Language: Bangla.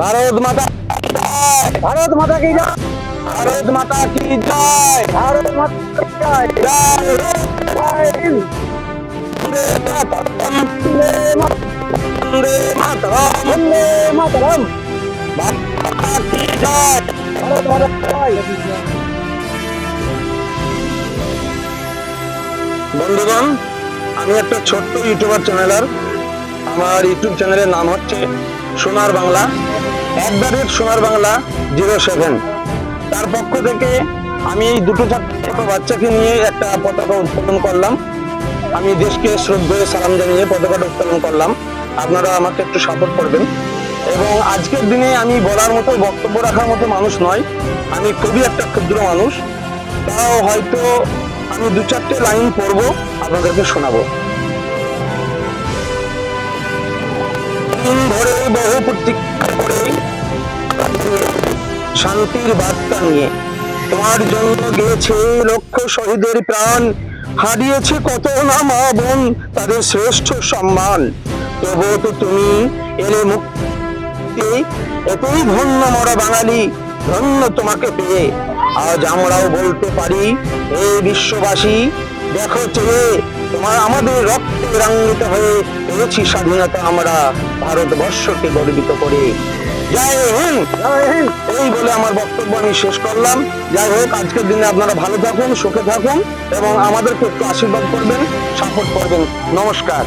ভারত মাতা কি জয়! ভারত মাতা কি জয় ভারত মাতা কি জয় ভারত মাতা কি জয় জয় হিন্দ! জয় হিন্দ! বন্দে মাতরম! বন্দে মাতরম! বন্দে মাতরম! ভারত মাতা কি জয় ভারত মাতা কি জয় বন্ধুগণ, আমি একটা ছোট্ট ইউটিউবার চ্যানেলার আমার ইউটিউব চ্যানেলের নাম হচ্ছে সোনার বাংলা, এক দ্য রেট সোনার বাংলা জিরো সেভেন। তার পক্ষ থেকে আমি এই দুটো ছোট বাচ্চাকে নিয়ে একটা পতাকা উত্তোলন করলাম। আমি দেশকে শ্রদ্ধেয় সালাম জানিয়ে পতাকাটা উত্তোলন করলাম। আপনারা আমাকে একটু সাপোর্ট করবেন। এবং আজকের দিনে আমি বলার মতো, বক্তব্য রাখার মতো মানুষ নয়। আমি খুবই একটা ক্ষুদ্র মানুষ। তাও হয়তো আমি দু চারটে লাইন পড়ব, আপনাদেরকে শোনাবো। শান্তির বার্তা নিয়ে। তোমার জন্য গিয়েছে লক্ষ শহীদের প্রাণ। হারিয়েছে কত না মা বোন, তাদের শ্রেষ্ঠ সম্মান। তবুও তো তুমি এলে মুক্তি, এতই ধন্য মরা বাঙালি, ধন্য তোমাকে পেয়ে। আজ আমরাও বলতে পারি, হে বিশ্ববাসী, দেখো চেয়ে তোমার আমাদের রক্তে রাঙ্গিত হয়ে পেয়েছি স্বাধীনতা আমরা ভারতবর্ষকে গর্বিত করে। জয় হিন্দ! জয় হিন্দ! এই বলে আমার বক্তব্য আমি শেষ করলাম। যাই হোক, আজকের দিনে আপনারা ভালো থাকুন, সুখে থাকুন এবং আমাদেরকে একটু আশীর্বাদ করবেন, সাপোর্ট করবেন। নমস্কার।